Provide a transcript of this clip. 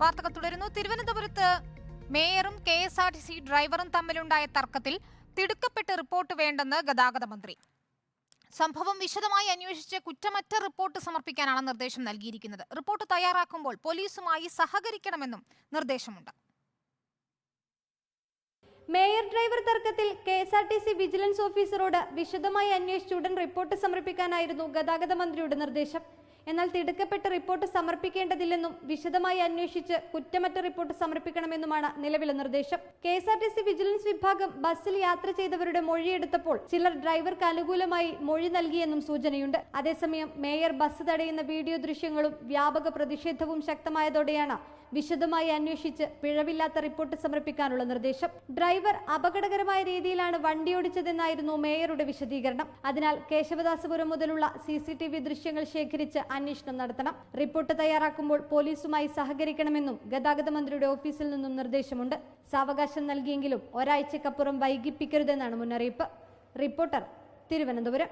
വാർത്തകൾ തുടരുന്നു. തിരുവനന്തപുരത്ത് മേയറും K S R T C ഡ്രൈവറും തമ്മിലുണ്ടായ തർക്കത്തിൽ തിടുക്കപ്പെട്ട് റിപ്പോർട്ട് വേണ്ടെന്ന് ഗതാഗത മന്ത്രി. സംഭവം വിശദമായി അന്വേഷിച്ച് കുറ്റമറ്റ റിപ്പോർട്ട് സമർപ്പിക്കാനാണ് നിർദ്ദേശം നൽകിയിരിക്കുന്നത്. റിപ്പോർട്ട് തയ്യാറാക്കുമ്പോൾ പോലീസുമായി സഹകരിക്കണമെന്നും നിർദ്ദേശമുണ്ട്. മേയർ ഡ്രൈവർ തർക്കത്തിൽ K S R T C vigilance ഓഫീസറോട് വിശദമായി അന്വേഷിച്ച് ഉടൻ റിപ്പോർട്ട് സമർപ്പിക്കാനായിരുന്നു ഗതാഗത മന്ത്രിയുടെ നിർദ്ദേശം. എന്നാൽ തിടുക്കപ്പെട്ട് റിപ്പോർട്ട് സമർപ്പിക്കേണ്ടതില്ലെന്നും വിശദമായി അന്വേഷിച്ച് കുറ്റമറ്റ റിപ്പോർട്ട് സമർപ്പിക്കണമെന്നുമാണ് നിലവിലെ നിർദ്ദേശം. K S R T C vigilance വിഭാഗം ബസ്സിൽ യാത്ര ചെയ്തവരുടെ മൊഴിയെടുത്തപ്പോൾ ചിലർ ഡ്രൈവർക്ക് അനുകൂലമായി മൊഴി നൽകിയെന്നും സൂചനയുണ്ട്. അതേസമയം മേയർ ബസ് തടയുന്ന വീഡിയോ ദൃശ്യങ്ങളും വ്യാപക പ്രതിഷേധവും ശക്തമായതോടെയാണ് വിശദമായി അന്വേഷിച്ച് പിഴവില്ലാത്ത റിപ്പോർട്ട് സമർപ്പിക്കാനുള്ള നിർദ്ദേശം. ഡ്രൈവർ അപകടകരമായ രീതിയിലാണ് വണ്ടിയോടിച്ചതെന്നായിരുന്നു മേയറുടെ വിശദീകരണം. അതിനാൽ കേശവദാസപുരം മുതലുള്ള സി ദൃശ്യങ്ങൾ ശേഖരിച്ച് അന്വേഷണം നടത്തണം. റിപ്പോർട്ട് തയ്യാറാക്കുമ്പോൾ പോലീസുമായി സഹകരിക്കണമെന്നും ഗതാഗത മന്ത്രിയുടെ ഓഫീസിൽ നിന്നും നിർദ്ദേശമുണ്ട്. സാവകാശം നൽകിയെങ്കിലും ഒരാഴ്ചക്കപ്പുറം വൈകിപ്പിക്കരുതെന്നാണ് മുന്നറിയിപ്പ്. റിപ്പോർട്ടർ തിരുവനന്തപുരം.